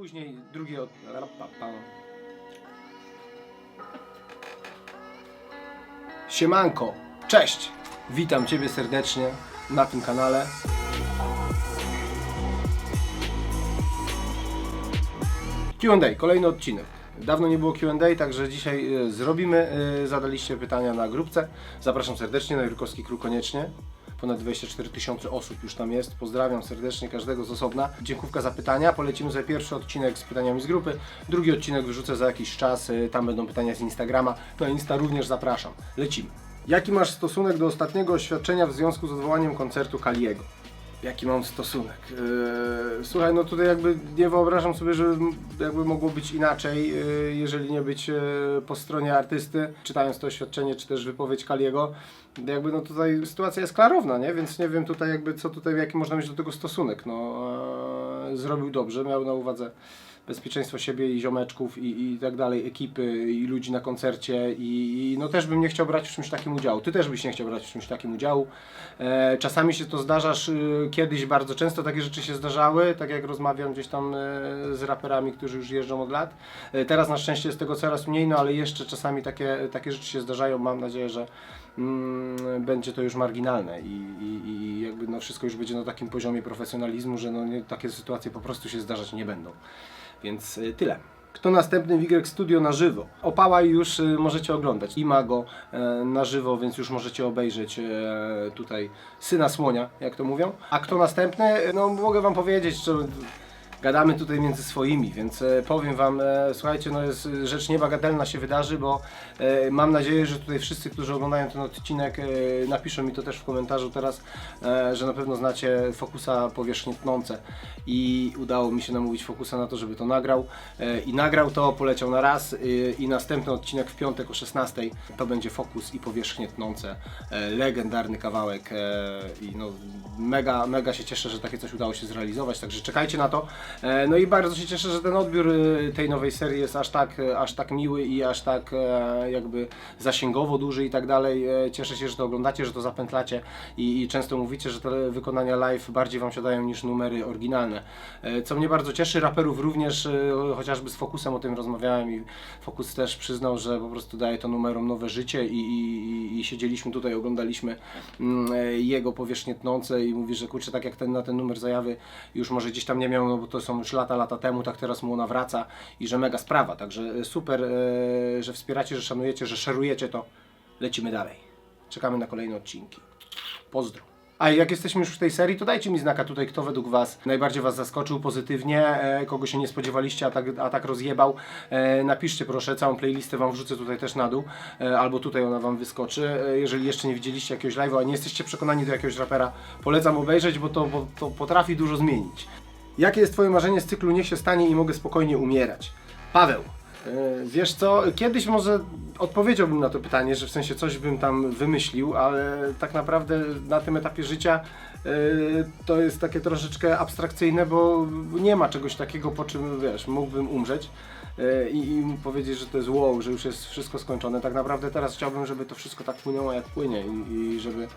później drugi od... Siemanko, cześć! Witam Ciebie serdecznie na tym kanale. Q&A, kolejny odcinek. Dawno nie było Q&A, także dzisiaj e, zrobimy. E, zadaliście pytania na grupce. Zapraszam serdecznie na Jurkowski Król koniecznie. Ponad 24 tysiące osób już tam jest. Pozdrawiam serdecznie każdego z osobna. Dziękówka za pytania. Polecimy sobie pierwszy odcinek z pytaniami z grupy. Drugi odcinek wyrzucę za jakiś czas. E, Tam będą pytania z Instagrama. Na Insta również zapraszam. Lecimy. Jaki masz stosunek do ostatniego oświadczenia w związku z odwołaniem koncertu Kaliego? Jaki mam stosunek? Yy, słuchaj, no tutaj jakby nie wyobrażam sobie, że jakby mogło być inaczej, yy, jeżeli nie być yy, po stronie artysty, czytając to oświadczenie, czy też wypowiedź Kaliego. Jakby no tutaj sytuacja jest klarowna, nie? Więc nie wiem tutaj jakby co tutaj, jaki można mieć do tego stosunek. No, zrobił dobrze, miał na uwadze bezpieczeństwo siebie i ziomeczków i, i tak dalej, ekipy i ludzi na koncercie i, i no też bym nie chciał brać w czymś takim udziału. Ty też byś nie chciał brać w czymś takim udziału. E, czasami się to zdarzasz, y, kiedyś bardzo często takie rzeczy się zdarzały, tak jak rozmawiam gdzieś tam e, z raperami, którzy już jeżdżą od lat. E, teraz na szczęście jest tego coraz mniej, no ale jeszcze czasami takie, takie rzeczy się zdarzają. Mam nadzieję, że mm, będzie to już marginalne i, i, i jakby no wszystko już będzie na takim poziomie profesjonalizmu, że no nie, takie sytuacje po prostu się zdarzać nie będą. Więc y, tyle. Kto następny w Y Studio na żywo? Opała już y, możecie oglądać. I ma go e, na żywo, więc już możecie obejrzeć tutaj Syna Słonia, jak to mówią. A kto następny? No mogę Wam powiedzieć, że gadamy tutaj między swoimi, więc e, powiem Wam, e, słuchajcie, no jest e, rzecz niebagatelna się wydarzy, bo mam nadzieję, że tutaj wszyscy, którzy oglądają ten odcinek, napiszą mi to też w komentarzu teraz, że na pewno znacie Fokusa powierzchnie tnące. I udało mi się namówić Fokusa na to, żeby to nagrał. I nagrał to, poleciał na raz i następny odcinek w piątek o 16 to będzie Fokus i powierzchnie tnące, legendarny kawałek i no mega, mega się cieszę, że takie coś udało się zrealizować, także czekajcie na to. E, No i bardzo się cieszę, że ten odbiór e, tej nowej serii jest aż tak, e, aż tak miły i aż tak jakby zasięgowo duży i tak dalej. Cieszę się, że to oglądacie, że to zapętlacie i, i często mówicie, że te wykonania live bardziej Wam siadają niż numery oryginalne. Co mnie bardzo cieszy, raperów również, chociażby z Fokusem o tym rozmawiałem i Fokus też przyznał, że po prostu daje to numerom nowe życie i, i, i- siedzieliśmy tutaj, oglądaliśmy mm, jego powierzchnie tnące i mówi, że kurczę, tak jak ten na ten numer zajawy już może gdzieś tam nie miał, no bo to są już lata, lata temu, tak teraz mu ona wraca i że mega sprawa, także e, super, e, że wspieracie, że szanujecie, że szerujecie to. Lecimy dalej. Czekamy na kolejne odcinki. Pozdro. A jak jesteśmy już w tej serii, to dajcie mi znaka tutaj, kto według Was najbardziej Was zaskoczył pozytywnie, e, kogo się nie spodziewaliście, a tak, a tak rozjebał. Napiszcie proszę, całą playlistę Wam wrzucę tutaj też na dół, albo tutaj ona Wam wyskoczy. Jeżeli jeszcze nie widzieliście jakiegoś live'a, a nie jesteście przekonani do jakiegoś rapera, polecam obejrzeć, bo to, bo to potrafi dużo zmienić. Jakie jest Twoje marzenie z cyklu Niech się stanie i mogę spokojnie umierać? Paweł, e, wiesz co, kiedyś może odpowiedziałbym na to pytanie, że w sensie coś bym tam wymyślił, ale tak naprawdę na tym etapie życia to jest takie troszeczkę abstrakcyjne, bo nie ma czegoś takiego, po czym wiesz, mógłbym umrzeć. e, I, I powiedzieć, że to jest wow, że już jest wszystko skończone. Tak naprawdę teraz chciałbym, żeby to wszystko tak płynęło jak płynie i, i żeby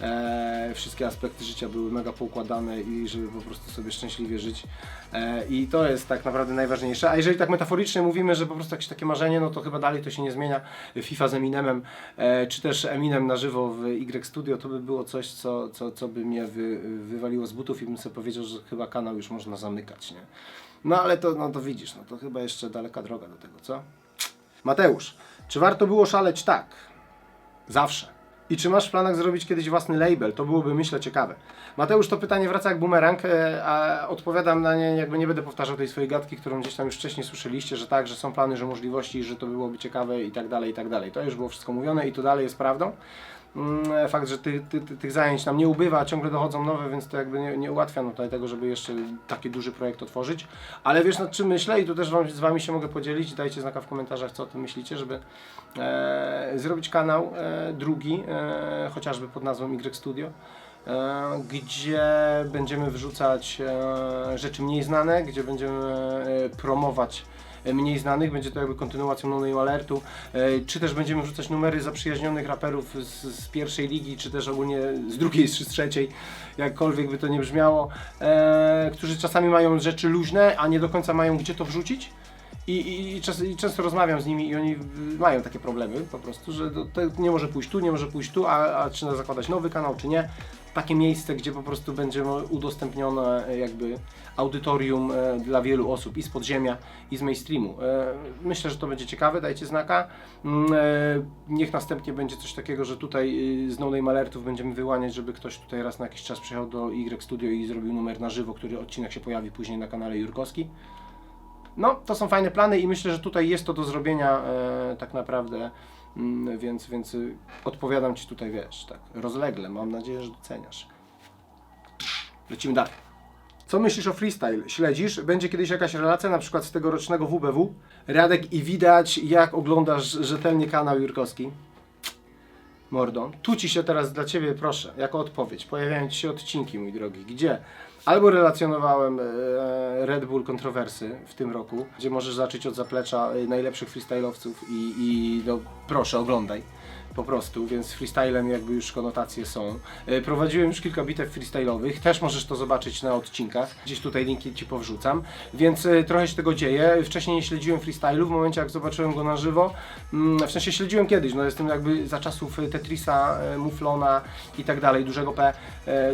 e, wszystkie aspekty życia były mega poukładane i żeby po prostu sobie szczęśliwie żyć. E, I to jest tak naprawdę najważniejsze. A jeżeli tak metaforycznie mówimy, że po prostu jakieś takie marzenie, no to chyba dalej to się nie zmienia. FIFA z Eminemem, e, czy też Eminem na żywo w Y Studio, to by było coś, co, co, co by mnie wy, wywaliło z butów i bym sobie powiedział, że chyba kanał już można zamykać, nie? No ale to, no to widzisz, no to chyba jeszcze daleka droga do tego, co? Mateusz, czy warto było szaleć tak? Zawsze. I czy masz w planach zrobić kiedyś własny label? To byłoby, myślę, ciekawe. Mateusz, to pytanie wraca jak bumerang, e, a odpowiadam na nie, jakby nie będę powtarzał tej swojej gadki, którą gdzieś tam już wcześniej słyszeliście, że tak, że są plany, że możliwości, że to byłoby ciekawe i tak dalej, i tak dalej. To już było wszystko mówione i to dalej jest prawdą. Mm, Fakt, że ty, ty, ty, tych zajęć nam nie ubywa, ciągle dochodzą nowe, więc to jakby nie, nie ułatwia no, tutaj tego, żeby jeszcze taki duży projekt otworzyć. Ale wiesz nad czym myślę i tu też wam, z Wami się mogę podzielić. Dajcie znaka w komentarzach, co o tym myślicie, żeby e, zrobić kanał e, drugi, e, chociażby pod nazwą Y Studio. e, Gdzie będziemy wrzucać e, rzeczy mniej znane, gdzie będziemy e, promować e, mniej znanych, będzie to jakby kontynuacją No Name Alertu, e, czy też będziemy wrzucać numery zaprzyjaźnionych raperów z, z pierwszej ligi, czy też ogólnie z drugiej czy z trzeciej, jakkolwiek by to nie brzmiało, e, którzy czasami mają rzeczy luźne, a nie do końca mają gdzie to wrzucić. I, i, i, czas, I często rozmawiam z nimi i oni mają takie problemy po prostu, że to nie może pójść tu, nie może pójść tu, a, a czy zakładać nowy kanał, czy nie. Takie miejsce, gdzie po prostu będzie mo- udostępnione e, jakby audytorium e, dla wielu osób i z podziemia, i z mainstreamu. E, Myślę, że to będzie ciekawe, dajcie znaka. Mm, Niech następnie będzie coś takiego, że tutaj y, z No Name Alertów będziemy wyłaniać, żeby ktoś tutaj raz na jakiś czas przyjechał do Y Studio i zrobił numer na żywo, który odcinek się pojawi później na kanale Jurkowski. No, to są fajne plany i myślę, że tutaj jest to do zrobienia tak naprawdę, więc, więc y, odpowiadam Ci tutaj, wiesz, tak rozlegle, mam nadzieję, że doceniasz. Lecimy dalej. Co myślisz o freestyle? Śledzisz? Będzie kiedyś jakaś relacja, na przykład z tegorocznego WBW? Radek i widać, jak oglądasz rzetelnie kanał Jurkowski. Mordo, tu ci się teraz dla Ciebie proszę, jako odpowiedź. Pojawiają Ci się odcinki, mój drogi. Gdzie? Albo relacjonowałem e, Red Bull kontrowersy w tym roku, gdzie możesz zacząć od zaplecza e, najlepszych freestylowców i, i no, proszę, oglądaj. Po prostu, więc freestylem jakby już konotacje są. E, Prowadziłem już kilka bitew freestylowych, też możesz to zobaczyć na odcinkach. Gdzieś tutaj linki Ci powrzucam, więc trochę się tego dzieje. Wcześniej nie śledziłem freestylu, w momencie jak zobaczyłem go na żywo, mm, w sensie śledziłem kiedyś, no jestem jakby za czasów Tetrisa, Muflona i tak dalej, dużego P.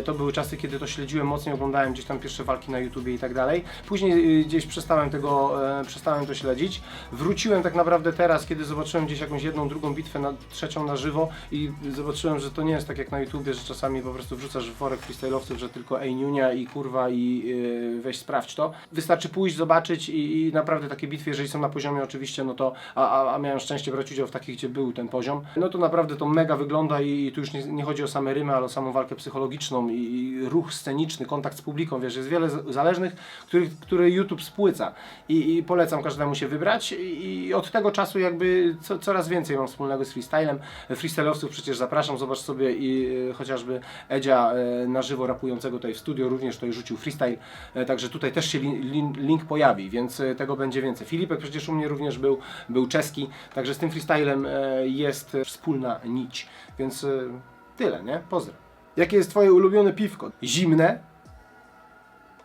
To były czasy, kiedy to śledziłem mocniej, oglądałem gdzieś tam pierwsze walki na YouTubie i tak dalej. Później e, gdzieś przestałem tego, e, przestałem to śledzić. Wróciłem tak naprawdę teraz, kiedy zobaczyłem gdzieś jakąś jedną, drugą bitwę, na, trzecią na żywo i zobaczyłem, że to nie jest tak jak na YouTubie, że czasami po prostu wrzucasz w worek freestylowców, że tylko ej niunia i kurwa i e, weź sprawdź to. Wystarczy pójść, zobaczyć i, i naprawdę takie bitwy, jeżeli są na poziomie oczywiście, no to, a, a, a miałem szczęście brać udział w takich, gdzie był ten poziom, no to naprawdę to mega wygląda i, i tu już nie, nie chodzi o same rymy, ale o samą walkę psychologiczną i, i ruch sceniczny, kontakt z publiką, wiesz, jest wiele zależnych, który, który YouTube spłyca i, i polecam każdemu się wybrać i, od tego czasu jakby co, coraz więcej mam wspólnego z freestylem. Freestylowców przecież zapraszam, zobacz sobie i e, chociażby Edzia e, na żywo rapującego tutaj w studio również tutaj rzucił freestyle, e, także tutaj też się lin, lin, link pojawi, więc tego będzie więcej. Filipek przecież u mnie również był, był czeski, także z tym freestylem jest wspólna nić, więc tyle, nie? Pozdro. Jakie jest Twoje ulubione piwko? Zimne?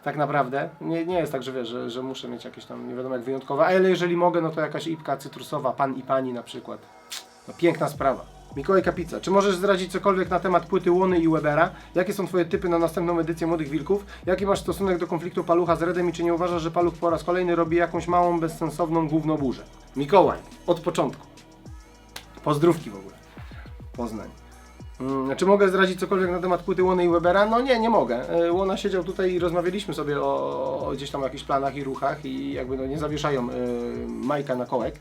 Tak naprawdę. Nie, nie jest tak, że wiesz, że, że muszę mieć jakieś tam nie wiadomo jak wyjątkowe, ale jeżeli mogę, no to jakaś ipka cytrusowa, pan i pani na przykład. No, piękna sprawa. Mikołaj Kapica, czy możesz zdradzić cokolwiek na temat płyty Łony i Webera? Jakie są Twoje typy na następną edycję Młodych Wilków? Jaki masz stosunek do konfliktu Palucha z Redem i czy nie uważasz, że Paluch po raz kolejny robi jakąś małą, bezsensowną gównoburzę? Mikołaj, od początku. Pozdrówki w ogóle. Poznań. Mm, Czy mogę zdradzić cokolwiek na temat płyty Łony i Webera? No nie, nie mogę. E, Łona siedział tutaj i rozmawialiśmy sobie o, o gdzieś tam jakichś planach i ruchach i jakby no nie zawieszają y, Majka na kołek,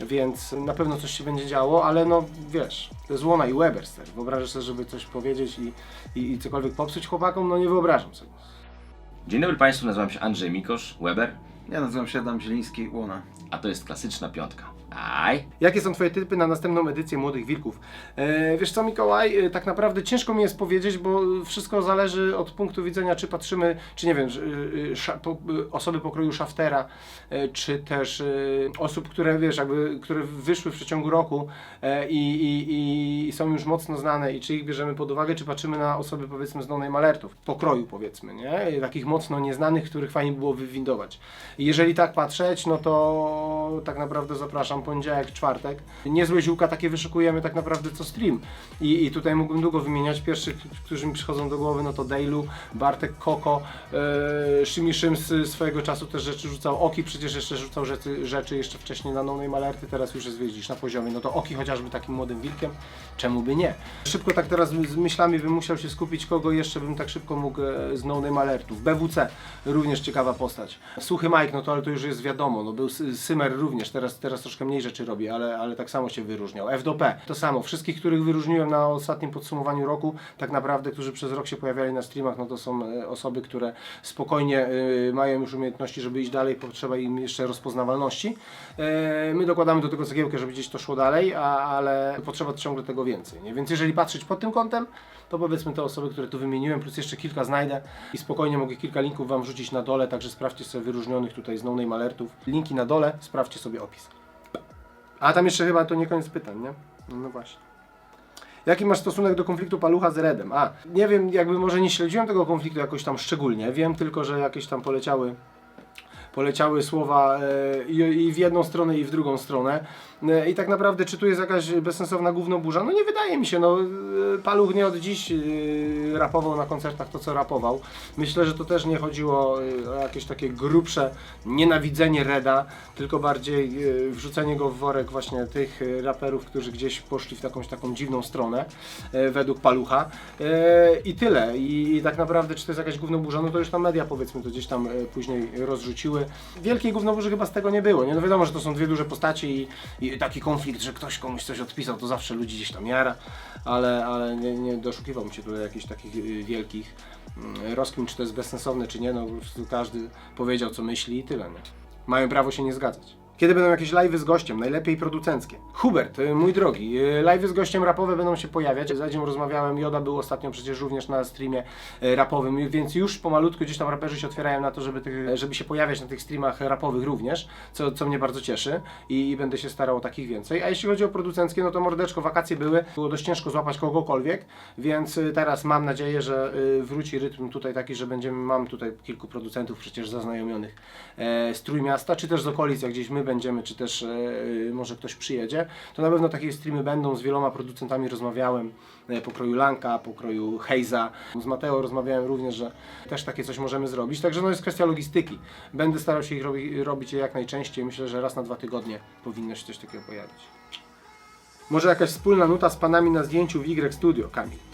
więc na pewno coś się będzie działo, ale no wiesz, to jest Łona i Weber, stary. Wyobrażasz sobie, żeby coś powiedzieć i, i, i cokolwiek popsuć chłopakom? No nie wyobrażam sobie. Dzień dobry Państwu, nazywam się Andrzej Mikosz, Weber, Ja nazywam się Adam Zieliński, Łona. a to jest klasyczna piątka. Aj! Jakie są Twoje typy na następną edycję Młodych Wilków? E, wiesz co, Mikołaj, e, tak naprawdę ciężko mi jest powiedzieć, bo wszystko zależy od punktu widzenia, czy patrzymy, czy nie wiem, że, e, sza, po, e, osoby pokroju Shaftera, e, czy też e, osób, które wiesz, jakby, które wyszły w przeciągu roku e, i, i, i są już mocno znane i czy ich bierzemy pod uwagę, czy patrzymy na osoby powiedzmy z no alertów, pokroju powiedzmy, nie? Takich mocno nieznanych, których fajnie było wywindować. Jeżeli tak patrzeć, no to tak naprawdę zapraszam poniedziałek, czwartek. Niezłe ziółka takie wyszukujemy tak naprawdę co stream. I, i tutaj mógłbym długo wymieniać. Pierwszych, którzy mi przychodzą do głowy, no to Dejlu, Bartek Koko, e, Szymi Szyms swojego czasu też rzeczy rzucał. Oki przecież jeszcze rzucał rzeczy, rzeczy jeszcze wcześniej na No Name Alerty, teraz już jest widzisz na poziomie. No to Oki chociażby takim młodym wilkiem, czemu by nie? Szybko tak teraz z myślami bym musiał się skupić, kogo jeszcze bym tak szybko mógł e, z No Name Alertów. BWC, również ciekawa postać. Suchy Mike, no to ale to już jest wiadomo, no był Sy- Symer również, teraz, teraz troszkę mniej mniej rzeczy robi, ale, ale tak samo się wyróżniał. F2P to samo. Wszystkich, których wyróżniłem na ostatnim podsumowaniu roku, tak naprawdę, którzy przez rok się pojawiali na streamach, no to są e, osoby, które spokojnie e, mają już umiejętności, żeby iść dalej, potrzeba im jeszcze rozpoznawalności. E, My dokładamy do tego cegiełkę, żeby gdzieś to szło dalej, a, ale potrzeba ciągle tego więcej. Nie? Więc jeżeli patrzeć pod tym kątem, to powiedzmy te osoby, które tu wymieniłem, plus jeszcze kilka znajdę i spokojnie mogę kilka linków Wam rzucić na dole, także sprawdźcie sobie wyróżnionych tutaj z No Name Alertów. Linki na dole, sprawdźcie sobie opis. A tam jeszcze chyba to nie koniec pytań, nie? No, właśnie. Jaki masz stosunek do konfliktu Palucha z Redem? A, nie wiem, jakby może nie śledziłem tego konfliktu jakoś tam szczególnie. Wiem tylko, że jakieś tam poleciały poleciały słowa e, i, w jedną stronę i w drugą stronę. E, I tak naprawdę czy tu jest jakaś bezsensowna gównoburza? No nie wydaje mi się, no e, Paluch nie od dziś rapował na koncertach to co rapował. Myślę, że to też nie chodziło o jakieś takie grubsze nienawidzenie Reda, tylko bardziej wrzucenie go w worek właśnie tych raperów, którzy gdzieś poszli w jakąś taką dziwną stronę według Palucha. I tyle. I, tak naprawdę czy to jest jakaś gównoburza, no to już tam media powiedzmy to gdzieś tam później rozrzuciły. Wielkiej gównoburzy chyba z tego nie było. Nie? No wiadomo, że to są dwie duże postaci i, i taki konflikt, że ktoś komuś coś odpisał, to zawsze ludzi gdzieś tam jara, ale, ale nie, nie doszukiwał mi się tutaj jakichś takich y, wielkich mm, rozkmin, czy to jest bezsensowne, czy nie. No każdy powiedział co myśli i tyle. Nie? Mają prawo się nie zgadzać. Kiedy będą jakieś live'y z gościem, najlepiej producenckie? Hubert, y, mój drogi, y, live'y z gościem rapowe będą się pojawiać. Z Edziem rozmawiałem, Joda był ostatnio przecież również na streamie y, rapowym, więc już pomalutku gdzieś tam raperzy się otwierają na to, żeby, tych, żeby się pojawiać na tych streamach rapowych również, co, co mnie bardzo cieszy i, i będę się starał o takich więcej. A jeśli chodzi o producenckie, no to mordeczko, wakacje były, było dość ciężko złapać kogokolwiek, więc teraz mam nadzieję, że wróci rytm tutaj taki, że będziemy, mam tutaj kilku producentów przecież zaznajomionych e, z Trójmiasta, czy też z okolic, jak gdzieś my będziemy, czy też e, może ktoś przyjedzie, to na pewno takie streamy będą, z wieloma producentami rozmawiałem, e, pokroju Lanka, pokroju Heiza, z Mateo rozmawiałem również, że też takie coś możemy zrobić, także no jest kwestia logistyki. Będę starał się ich robi, robić je jak najczęściej, myślę, że raz na dwa tygodnie powinno się coś takiego pojawić. Może jakaś wspólna nuta z panami na zdjęciu w Y Studio, Kamil.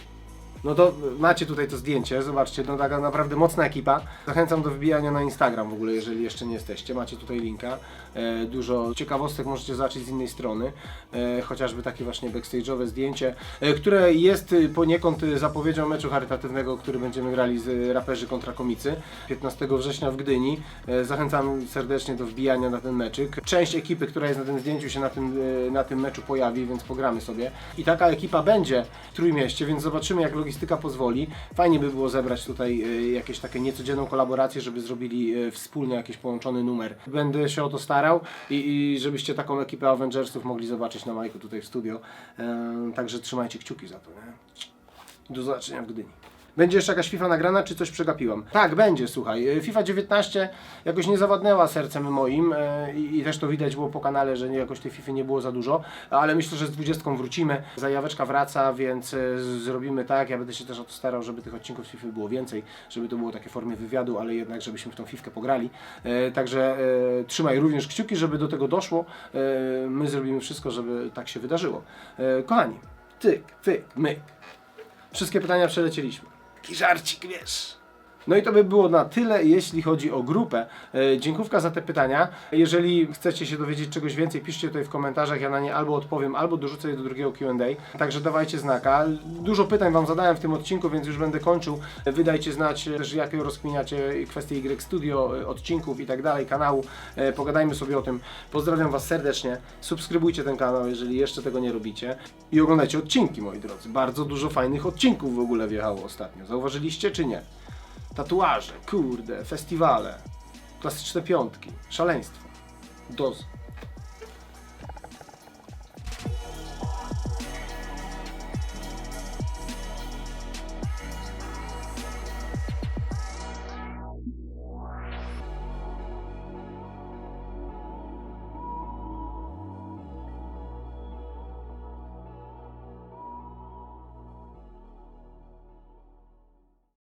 No to macie tutaj to zdjęcie, zobaczcie, no taka naprawdę mocna ekipa. Zachęcam do wbijania na Instagram w ogóle, jeżeli jeszcze nie jesteście. Macie tutaj linka. E, dużo ciekawostek możecie zobaczyć z innej strony. E, chociażby takie właśnie backstage'owe zdjęcie, e, które jest y, poniekąd y, zapowiedzią meczu charytatywnego, który będziemy grali z y, raperzy kontra komicy 15 września w Gdyni. E, zachęcam serdecznie do wbijania na ten meczyk. Część ekipy, która jest na tym zdjęciu się na tym, e, na tym meczu pojawi, więc pogramy sobie. I taka ekipa będzie w Trójmieście, więc zobaczymy jak logistyka pozwoli. Fajnie by było zebrać tutaj e, jakieś takie niecodzienną kolaborację, żeby zrobili e, wspólnie jakiś połączony numer. Będę się o to starał i, i żebyście taką ekipę Avengersów mogli zobaczyć na Majku tutaj w studio. E, także trzymajcie kciuki za to. Nie? Do zobaczenia w Gdyni. Będzie jeszcze jakaś FIFA nagrana, czy coś przegapiłam? Tak, będzie, słuchaj. E, FIFA 19 jakoś nie zawadnęła sercem moim e, i, też to widać było po kanale, że nie, jakoś tej FIFA nie było za dużo, ale myślę, że z 20 wrócimy. Zajaweczka wraca, więc e, zrobimy tak. Ja będę się też o to starał, żeby tych odcinków z FIFA było więcej, żeby to było takie formie wywiadu, ale jednak, żebyśmy w tą FIFA pograli. Także trzymaj również kciuki, żeby do tego doszło. My zrobimy wszystko, żeby tak się wydarzyło. Kochani, tyk, fyk, myk. Wszystkie pytania przelecieliśmy. Taki żarcik, wiesz. No i to by było na tyle, jeśli chodzi o grupę. E, dziękówka za te pytania. Jeżeli chcecie się dowiedzieć czegoś więcej, piszcie tutaj w komentarzach, ja na nie albo odpowiem, albo dorzucę je do drugiego Q&A. Także dawajcie znaka. Dużo pytań Wam zadałem w tym odcinku, więc już będę kończył. Wydajcie znać też, jak rozkminiacie kwestie Y Studio, e, odcinków i tak dalej, kanału. E, Pogadajmy sobie o tym. Pozdrawiam Was serdecznie. Subskrybujcie ten kanał, jeżeli jeszcze tego nie robicie. I oglądajcie odcinki, moi drodzy. Bardzo dużo fajnych odcinków w ogóle wjechało ostatnio. Zauważyliście czy nie? Tatuaże, kurde, festiwale, klasyczne piątki, szaleństwo, doz.